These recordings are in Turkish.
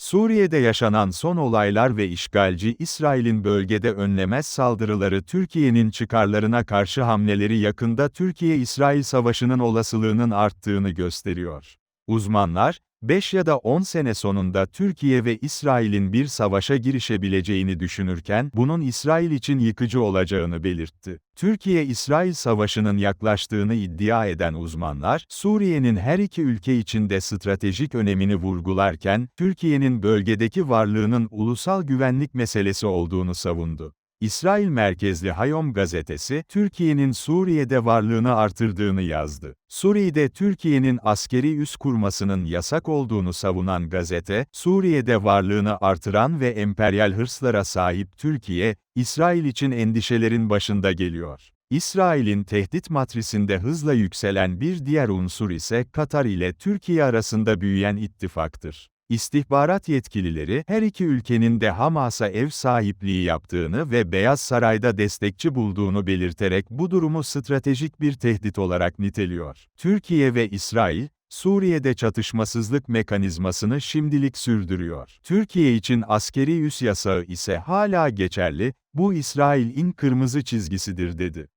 Suriye'de yaşanan son olaylar ve işgalci İsrail'in bölgede önlemez saldırıları Türkiye'nin çıkarlarına karşı hamleleri yakında Türkiye-İsrail savaşının olasılığının arttığını gösteriyor. Uzmanlar, 5 ya da 10 sene sonunda Türkiye ve İsrail'in bir savaşa girişebileceğini düşünürken, bunun İsrail için yıkıcı olacağını belirtti. Türkiye-İsrail savaşının yaklaştığını iddia eden uzmanlar, Suriye'nin her iki ülke için de stratejik önemini vurgularken, Türkiye'nin bölgedeki varlığının ulusal güvenlik meselesi olduğunu savundu. İsrail merkezli Hayom gazetesi, Türkiye'nin Suriye'de varlığını artırdığını yazdı. Suriye'de Türkiye'nin askeri üs kurmasının yasak olduğunu savunan gazete, Suriye'de varlığını artıran ve emperyal hırslara sahip Türkiye, İsrail için endişelerin başında geliyor. İsrail'in tehdit matrisinde hızla yükselen bir diğer unsur ise Katar ile Türkiye arasında büyüyen ittifaktır. İstihbarat yetkilileri, her iki ülkenin de Hamas'a ev sahipliği yaptığını ve Beyaz Saray'da destekçi bulduğunu belirterek bu durumu stratejik bir tehdit olarak niteliyor. Türkiye ve İsrail, Suriye'de çatışmasızlık mekanizmasını şimdilik sürdürüyor. Türkiye için askeri üs yasağı ise hala geçerli, bu İsrail'in kırmızı çizgisidir dedi.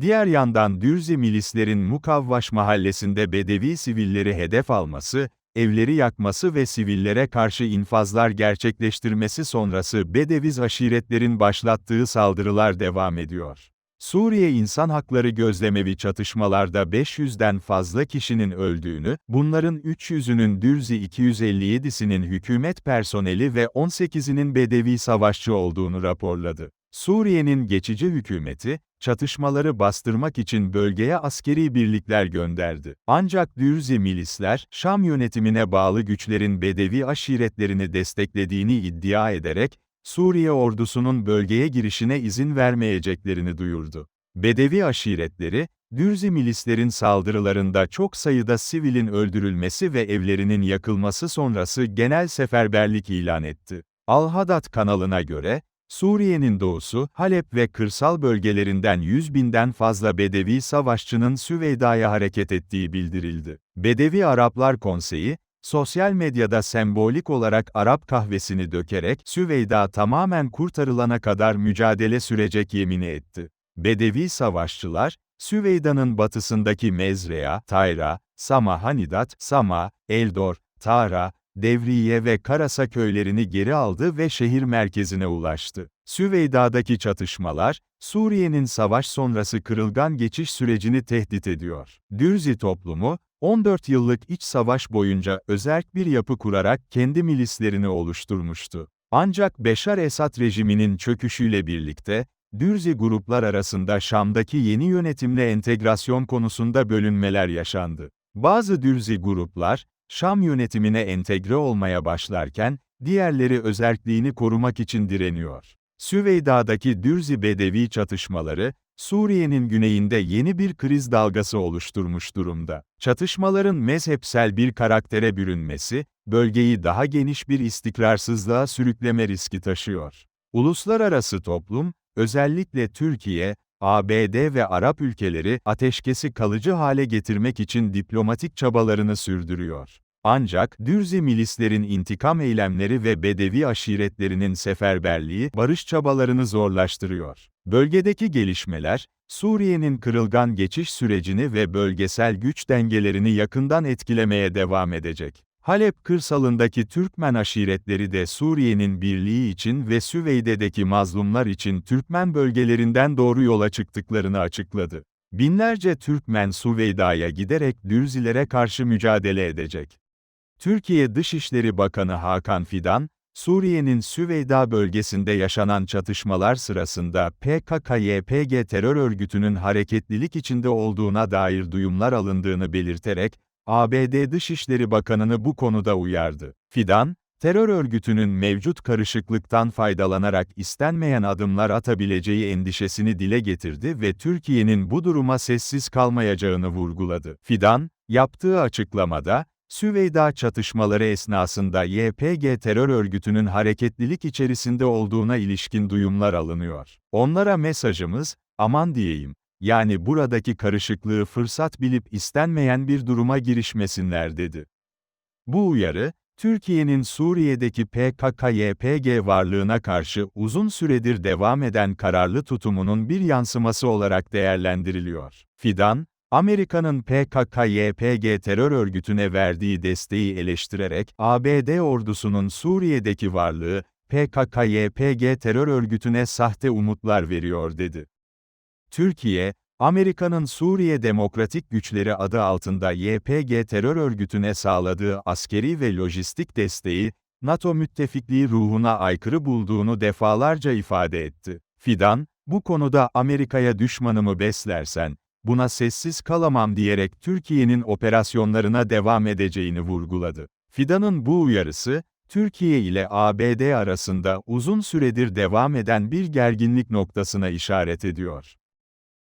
Diğer yandan Dürzi milislerin Mukavvaş mahallesinde Bedevi sivilleri hedef alması, evleri yakması ve sivillere karşı infazlar gerçekleştirmesi sonrası Bedeviz aşiretlerin başlattığı saldırılar devam ediyor. Suriye İnsan Hakları Gözlemevi çatışmalarda 500'den fazla kişinin öldüğünü, bunların 300'ünün Dürzi 257'sinin hükümet personeli ve 18'inin Bedevi savaşçı olduğunu raporladı. Suriye'nin geçici hükümeti, çatışmaları bastırmak için bölgeye askeri birlikler gönderdi. Ancak Dürzi milisler, Şam yönetimine bağlı güçlerin Bedevi aşiretlerini desteklediğini iddia ederek, Suriye ordusunun bölgeye girişine izin vermeyeceklerini duyurdu. Bedevi aşiretleri, Dürzi milislerin saldırılarında çok sayıda sivilin öldürülmesi ve evlerinin yakılması sonrası genel seferberlik ilan etti. Al-Haddad kanalına göre, Suriye'nin doğusu, Halep ve kırsal bölgelerinden 100 binden fazla Bedevi savaşçının Süveyda'ya hareket ettiği bildirildi. Bedevi Araplar Konseyi, sosyal medyada sembolik olarak Arap kahvesini dökerek Süveyda tamamen kurtarılana kadar mücadele sürecek yemini etti. Bedevi savaşçılar, Süveyda'nın batısındaki Mezreya, Tayra, Sama Hanidat, Sama, Eldor, Tara, Devriye ve Karasa köylerini geri aldı ve şehir merkezine ulaştı. Süveyda'daki çatışmalar, Suriye'nin savaş sonrası kırılgan geçiş sürecini tehdit ediyor. Dürzi toplumu, 14 yıllık iç savaş boyunca özerk bir yapı kurarak kendi milislerini oluşturmuştu. Ancak Beşar Esad rejiminin çöküşüyle birlikte, Dürzi gruplar arasında Şam'daki yeni yönetimle entegrasyon konusunda bölünmeler yaşandı. Bazı Dürzi gruplar, Şam yönetimine entegre olmaya başlarken, diğerleri özerkliğini korumak için direniyor. Süveyda'daki Dürzi Bedevi çatışmaları, Suriye'nin güneyinde yeni bir kriz dalgası oluşturmuş durumda. Çatışmaların mezhepsel bir karaktere bürünmesi, bölgeyi daha geniş bir istikrarsızlığa sürükleme riski taşıyor. Uluslararası toplum, özellikle Türkiye, ABD ve Arap ülkeleri ateşkesi kalıcı hale getirmek için diplomatik çabalarını sürdürüyor. Ancak Dürzi milislerin intikam eylemleri ve Bedevi aşiretlerinin seferberliği barış çabalarını zorlaştırıyor. Bölgedeki gelişmeler, Suriye'nin kırılgan geçiş sürecini ve bölgesel güç dengelerini yakından etkilemeye devam edecek. Halep kırsalındaki Türkmen aşiretleri de Suriye'nin birliği için ve Süveyde'deki mazlumlar için Türkmen bölgelerinden doğru yola çıktıklarını açıkladı. Binlerce Türkmen Süveyda'ya giderek Dürzilere karşı mücadele edecek. Türkiye Dışişleri Bakanı Hakan Fidan, Suriye'nin Süveyda bölgesinde yaşanan çatışmalar sırasında PKK-YPG terör örgütünün hareketlilik içinde olduğuna dair duyumlar alındığını belirterek, ABD Dışişleri Bakanı'nı bu konuda uyardı. Fidan, terör örgütünün mevcut karışıklıktan faydalanarak istenmeyen adımlar atabileceği endişesini dile getirdi ve Türkiye'nin bu duruma sessiz kalmayacağını vurguladı. Fidan, yaptığı açıklamada, Süveyda çatışmaları esnasında YPG terör örgütünün hareketlilik içerisinde olduğuna ilişkin duyumlar alınıyor. Onlara mesajımız, aman diyeyim, yani buradaki karışıklığı fırsat bilip istenmeyen bir duruma girişmesinler dedi. Bu uyarı, Türkiye'nin Suriye'deki PKK-YPG varlığına karşı uzun süredir devam eden kararlı tutumunun bir yansıması olarak değerlendiriliyor. Fidan, Amerika'nın PKK-YPG terör örgütüne verdiği desteği eleştirerek, ABD ordusunun Suriye'deki varlığı, PKK-YPG terör örgütüne sahte umutlar veriyor dedi. Türkiye, Amerika'nın Suriye Demokratik Güçleri adı altında YPG terör örgütüne sağladığı askeri ve lojistik desteği, NATO müttefikliği ruhuna aykırı bulduğunu defalarca ifade etti. Fidan, bu konuda Amerika'ya düşmanımı beslersen, buna sessiz kalamam diyerek Türkiye'nin operasyonlarına devam edeceğini vurguladı. Fidan'ın bu uyarısı, Türkiye ile ABD arasında uzun süredir devam eden bir gerginlik noktasına işaret ediyor.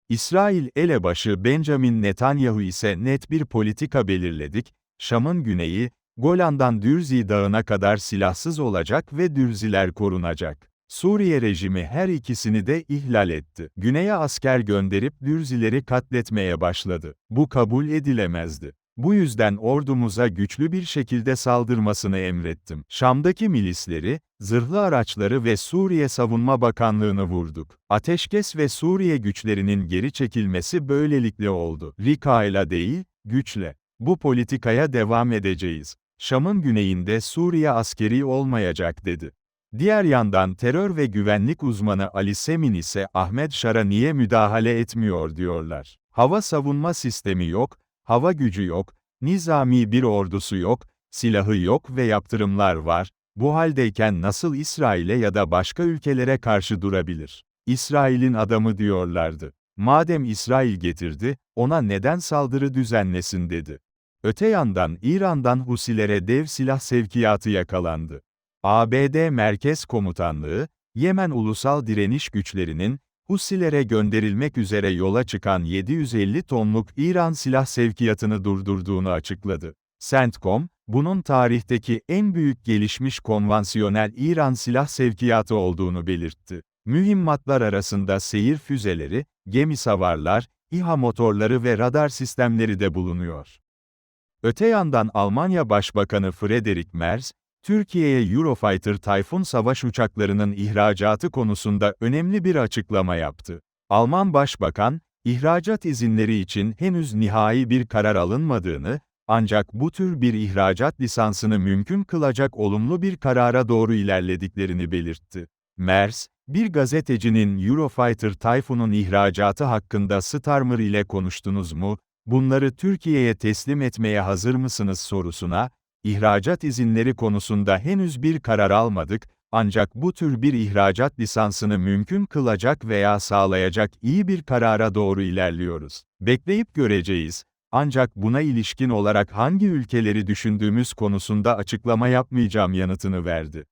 İsrail elebaşı Benjamin Netanyahu ise net bir politika belirledik, Şam'ın güneyi, Golan'dan Dürzi Dağı'na kadar silahsız olacak ve Dürziler korunacak. Suriye rejimi her ikisini de ihlal etti. Güney'e asker gönderip Dürzileri katletmeye başladı. Bu kabul edilemezdi. Bu yüzden ordumuza güçlü bir şekilde saldırmasını emrettim. Şam'daki milisleri, zırhlı araçları ve Suriye Savunma Bakanlığını vurduk. Ateşkes ve Suriye güçlerinin geri çekilmesi böylelikle oldu. Rika ile değil, güçle. Bu politikaya devam edeceğiz. Şam'ın güneyinde Suriye askeri olmayacak dedi. Diğer yandan terör ve güvenlik uzmanı Ali Semin ise Ahmet Şar'a niye müdahale etmiyor diyorlar. Hava savunma sistemi yok, hava gücü yok, nizami bir ordusu yok, silahı yok ve yaptırımlar var, bu haldeyken nasıl İsrail'e ya da başka ülkelere karşı durabilir? İsrail'in adamı diyorlardı. Madem İsrail getirdi, ona neden saldırı düzenlesin dedi. Öte yandan İran'dan Husilere dev silah sevkiyatı yakalandı. ABD Merkez Komutanlığı, Yemen Ulusal Direniş Güçlerinin, Husilere gönderilmek üzere yola çıkan 750 tonluk İran silah sevkiyatını durdurduğunu açıkladı. CENTCOM, bunun tarihteki en büyük gelişmiş konvansiyonel İran silah sevkiyatı olduğunu belirtti. Mühimmatlar arasında seyir füzeleri, gemi savarlar, İHA motorları ve radar sistemleri de bulunuyor. Öte yandan Almanya Başbakanı Friedrich Merz, Türkiye'ye Eurofighter Typhoon savaş uçaklarının ihracatı konusunda önemli bir açıklama yaptı. Alman Başbakan, ihracat izinleri için henüz nihai bir karar alınmadığını, ancak bu tür bir ihracat lisansını mümkün kılacak olumlu bir karara doğru ilerlediklerini belirtti. Mers, bir gazetecinin Eurofighter Typhoon'un ihracatı hakkında Starmer ile konuştunuz mu, bunları Türkiye'ye teslim etmeye hazır mısınız sorusuna, İhracat izinleri konusunda henüz bir karar almadık, ancak bu tür bir ihracat lisansını mümkün kılacak veya sağlayacak iyi bir karara doğru ilerliyoruz. Bekleyip göreceğiz. Ancak buna ilişkin olarak hangi ülkeleri düşündüğümüz konusunda açıklama yapmayacağım yanıtını verdi.